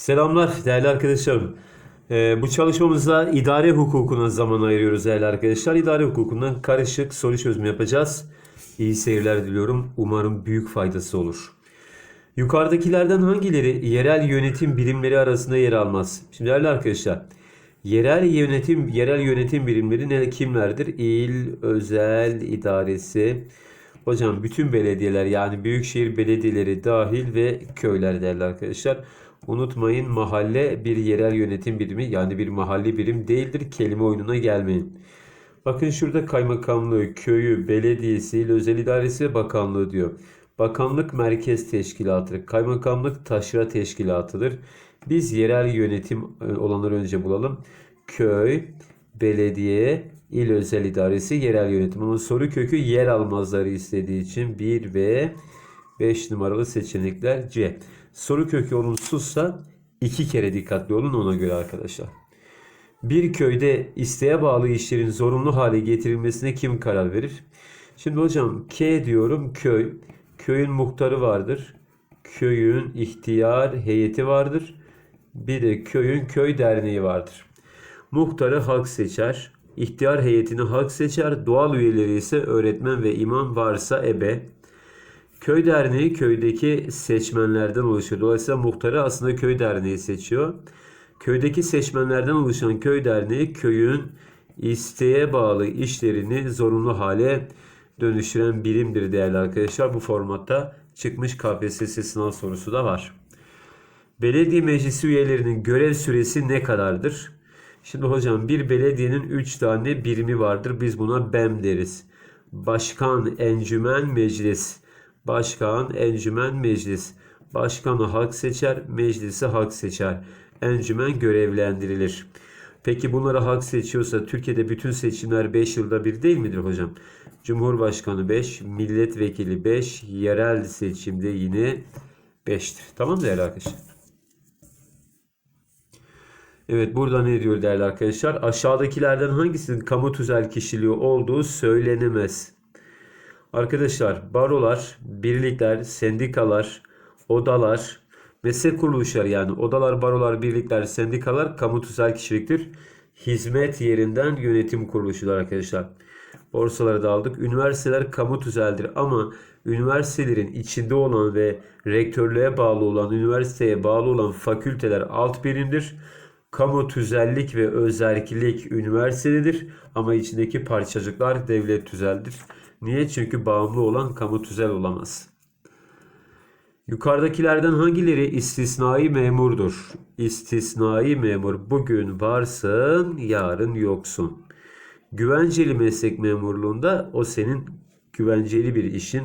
Selamlar değerli arkadaşlarım. Ee, bu çalışmamızda idare hukukuna zaman ayırıyoruz değerli arkadaşlar. İdare hukukundan karışık soru çözümü yapacağız. İyi seyirler diliyorum. Umarım büyük faydası olur. Yukarıdakilerden hangileri yerel yönetim birimleri arasında yer almaz? Şimdi değerli arkadaşlar, yerel yönetim yerel yönetim birimleri ne kimlerdir? İl, özel idaresi. Hocam bütün belediyeler yani büyükşehir belediyeleri dahil ve köyler değerli arkadaşlar. Unutmayın mahalle bir yerel yönetim birimi yani bir mahalli birim değildir. Kelime oyununa gelmeyin. Bakın şurada kaymakamlığı, köyü, belediyesi, il özel idaresi ve bakanlığı diyor. Bakanlık merkez teşkilatıdır. Kaymakamlık taşra teşkilatıdır. Biz yerel yönetim e, olanları önce bulalım. Köy, belediye, il özel idaresi, yerel yönetim. Ama soru kökü yer almazları istediği için 1 ve 5 numaralı seçenekler C. Soru kökü olumsuzsa iki kere dikkatli olun ona göre arkadaşlar. Bir köyde isteğe bağlı işlerin zorunlu hale getirilmesine kim karar verir? Şimdi hocam K diyorum köy. Köyün muhtarı vardır. Köyün ihtiyar heyeti vardır. Bir de köyün köy derneği vardır. Muhtarı halk seçer. İhtiyar heyetini halk seçer. Doğal üyeleri ise öğretmen ve imam varsa ebe. Köy derneği köydeki seçmenlerden oluşuyor. Dolayısıyla muhtarı aslında köy derneği seçiyor. Köydeki seçmenlerden oluşan köy derneği köyün isteğe bağlı işlerini zorunlu hale dönüştüren birimdir değerli arkadaşlar. Bu formatta çıkmış KPSS sınav sorusu da var. Belediye meclisi üyelerinin görev süresi ne kadardır? Şimdi hocam bir belediyenin 3 tane birimi vardır. Biz buna BEM deriz. Başkan, encümen, meclis. Başkan, encümen, meclis. Başkanı halk seçer, meclisi halk seçer. Encümen görevlendirilir. Peki bunları halk seçiyorsa Türkiye'de bütün seçimler 5 yılda bir değil midir hocam? Cumhurbaşkanı 5, milletvekili 5, yerel seçimde yine 5'tir. Tamam mı değerli arkadaşlar? Evet burada ne diyor değerli arkadaşlar? Aşağıdakilerden hangisinin kamu tüzel kişiliği olduğu söylenemez. Arkadaşlar barolar, birlikler, sendikalar, odalar, meslek kuruluşları yani odalar, barolar, birlikler, sendikalar kamu tüzel kişiliktir. Hizmet yerinden yönetim kuruluşudur arkadaşlar. Borsaları da aldık. Üniversiteler kamu tüzeldir ama üniversitelerin içinde olan ve rektörlüğe bağlı olan, üniversiteye bağlı olan fakülteler alt birimdir. Kamu tüzellik ve özerkilik üniversitededir ama içindeki parçacıklar devlet tüzeldir. Niye? Çünkü bağımlı olan kamu tüzel olamaz. Yukarıdakilerden hangileri istisnai memurdur? İstisnai memur bugün varsın, yarın yoksun. Güvenceli meslek memurluğunda o senin güvenceli bir işin.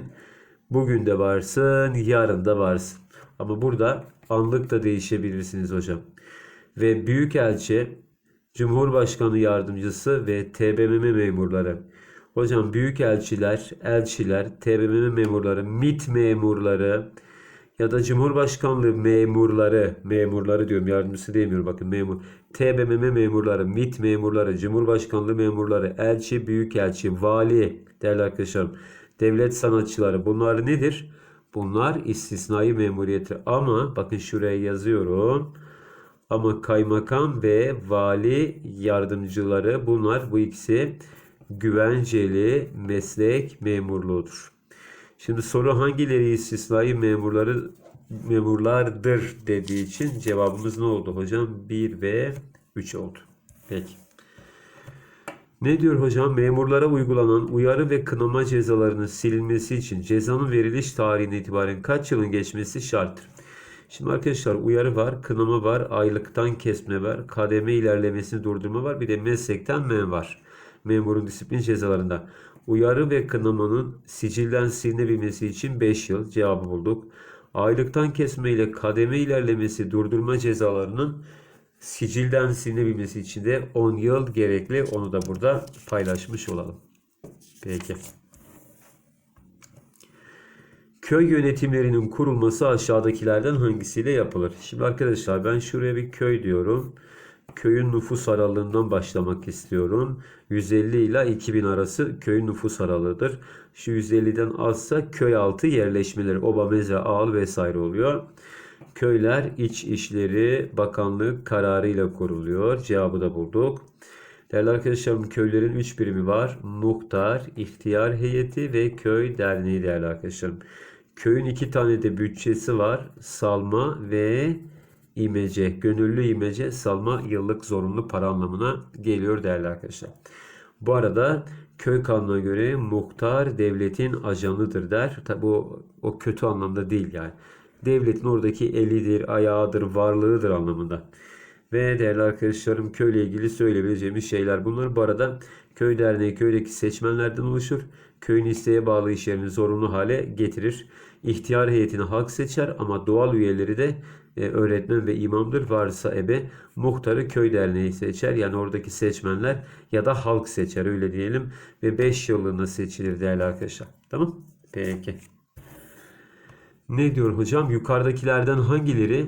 Bugün de varsın, yarın da varsın. Ama burada anlık da değişebilirsiniz hocam. Ve Büyükelçi, Cumhurbaşkanı Yardımcısı ve TBMM memurları. Hocam büyükelçiler, elçiler, TBMM memurları, MIT memurları ya da Cumhurbaşkanlığı memurları, memurları diyorum yardımcısı demiyorum bakın memur. TBMM memurları, MIT memurları, Cumhurbaşkanlığı memurları, elçi, büyükelçi, vali değerli arkadaşlarım, devlet sanatçıları bunlar nedir? Bunlar istisnai memuriyettir. Ama bakın şuraya yazıyorum. Ama kaymakam ve vali yardımcıları bunlar bu ikisi güvenceli meslek memurluğudur. Şimdi soru hangileri istisnai memurları memurlardır dediği için cevabımız ne oldu hocam? 1 ve 3 oldu. Peki. Ne diyor hocam? Memurlara uygulanan uyarı ve kınama cezalarının silinmesi için cezanın veriliş tarihine itibaren kaç yılın geçmesi şarttır? Şimdi arkadaşlar uyarı var, kınama var, aylıktan kesme var, kademe ilerlemesini durdurma var, bir de meslekten men var. Memurun disiplin cezalarında. Uyarı ve kınamanın sicilden silinebilmesi için 5 yıl cevabı bulduk. Aylıktan kesme ile kademe ilerlemesi durdurma cezalarının sicilden silinebilmesi için de 10 yıl gerekli. Onu da burada paylaşmış olalım. Peki. Köy yönetimlerinin kurulması aşağıdakilerden hangisiyle yapılır? Şimdi arkadaşlar ben şuraya bir köy diyorum. Köyün nüfus aralığından başlamak istiyorum. 150 ile 2000 arası köyün nüfus aralığıdır. Şu 150'den azsa köy altı yerleşmeleri, oba, meze, ağıl vesaire oluyor. Köyler İç İşleri Bakanlığı kararıyla kuruluyor. Cevabı da bulduk. Değerli arkadaşlarım köylerin 3 birimi var. Muhtar, ihtiyar heyeti ve köy derneği değerli arkadaşlarım. Köyün iki tane de bütçesi var. Salma ve imece. Gönüllü imece salma yıllık zorunlu para anlamına geliyor değerli arkadaşlar. Bu arada köy kanuna göre muhtar devletin ajanıdır der. Tabi bu o kötü anlamda değil yani. Devletin oradaki elidir, ayağıdır, varlığıdır anlamında. Ve değerli arkadaşlarım köyle ilgili söyleyebileceğimiz şeyler bunlar. Bu arada köy derneği köydeki seçmenlerden oluşur. Köyün isteğe bağlı işlerini zorunlu hale getirir. İhtiyar heyetini halk seçer ama doğal üyeleri de öğretmen ve imamdır. Varsa ebe muhtarı köy derneği seçer. Yani oradaki seçmenler ya da halk seçer öyle diyelim. Ve 5 yıllığına seçilir değerli arkadaşlar. Tamam? Peki. Ne diyor hocam? Yukarıdakilerden hangileri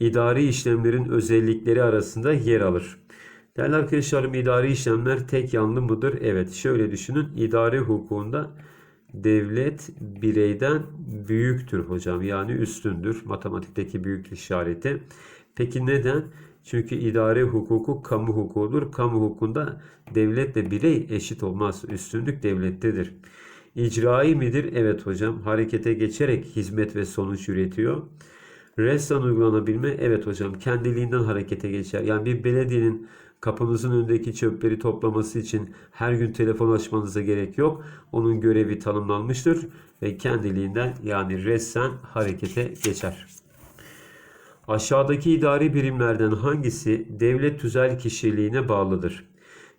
idari işlemlerin özellikleri arasında yer alır? Değerli arkadaşlarım idari işlemler tek yanlı mıdır? Evet. Şöyle düşünün. İdari hukukunda devlet bireyden büyüktür hocam. Yani üstündür. Matematikteki büyük işareti. Peki neden? Çünkü idari hukuku kamu hukukudur. Kamu hukukunda devletle birey eşit olmaz. Üstünlük devlettedir. İcrai midir? Evet hocam. Harekete geçerek hizmet ve sonuç üretiyor. Resmen uygulanabilme? Evet hocam. Kendiliğinden harekete geçer. Yani bir belediyenin kapınızın önündeki çöpleri toplaması için her gün telefon açmanıza gerek yok. Onun görevi tanımlanmıştır ve kendiliğinden yani resmen harekete geçer. Aşağıdaki idari birimlerden hangisi devlet tüzel kişiliğine bağlıdır?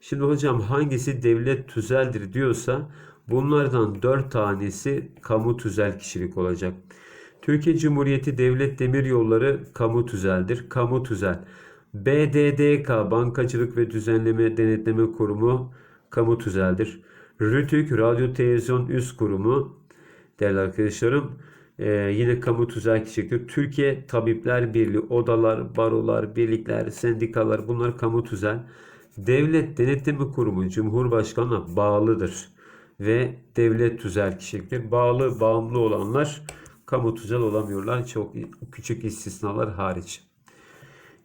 Şimdi hocam hangisi devlet tüzeldir diyorsa bunlardan 4 tanesi kamu tüzel kişilik olacak. Türkiye Cumhuriyeti Devlet Demiryolları kamu tüzeldir. Kamu tüzel. BDDK Bankacılık ve Düzenleme Denetleme Kurumu kamu tüzeldir. RTÜK Radyo Televizyon Üst Kurumu değerli arkadaşlarım e, yine kamu tüzel kişiliktir. Türkiye Tabipler Birliği, odalar, barolar, birlikler, sendikalar bunlar kamu tüzel. Devlet Denetleme Kurumu Cumhurbaşkanı'na bağlıdır ve devlet tüzel kişiliktir. Bağlı, bağımlı olanlar kamu tüzel olamıyorlar. Çok küçük istisnalar hariç.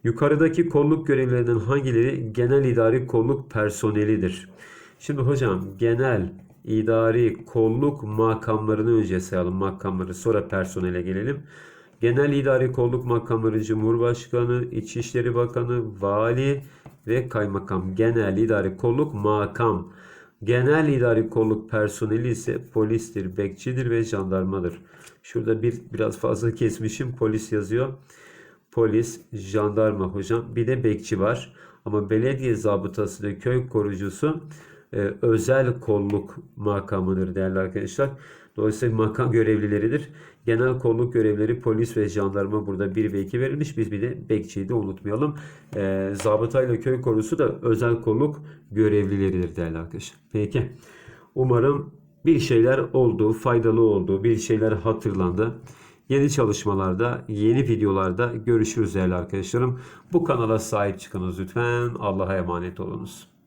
Yukarıdaki kolluk görevlerinden hangileri genel idari kolluk personelidir? Şimdi hocam genel idari kolluk makamlarını önce sayalım makamları sonra personele gelelim. Genel idari kolluk makamları Cumhurbaşkanı, İçişleri Bakanı, Vali ve Kaymakam. Genel idari kolluk makam. Genel idari kolluk personeli ise polistir, bekçidir ve jandarmadır. Şurada bir biraz fazla kesmişim. Polis yazıyor. Polis, jandarma hocam. Bir de bekçi var. Ama belediye zabıtası ve köy korucusu e, özel kolluk makamıdır değerli arkadaşlar. Dolayısıyla makam görevlileridir. Genel kolluk görevleri polis ve jandarma burada 1 ve 2 verilmiş. Biz bir de bekçiyi de unutmayalım. E, zabıta ile köy korusu da özel kolluk görevlileridir değerli arkadaşlar. Peki. Umarım bir şeyler oldu, faydalı oldu, bir şeyler hatırlandı. Yeni çalışmalarda, yeni videolarda görüşürüz değerli arkadaşlarım. Bu kanala sahip çıkınız lütfen. Allah'a emanet olunuz.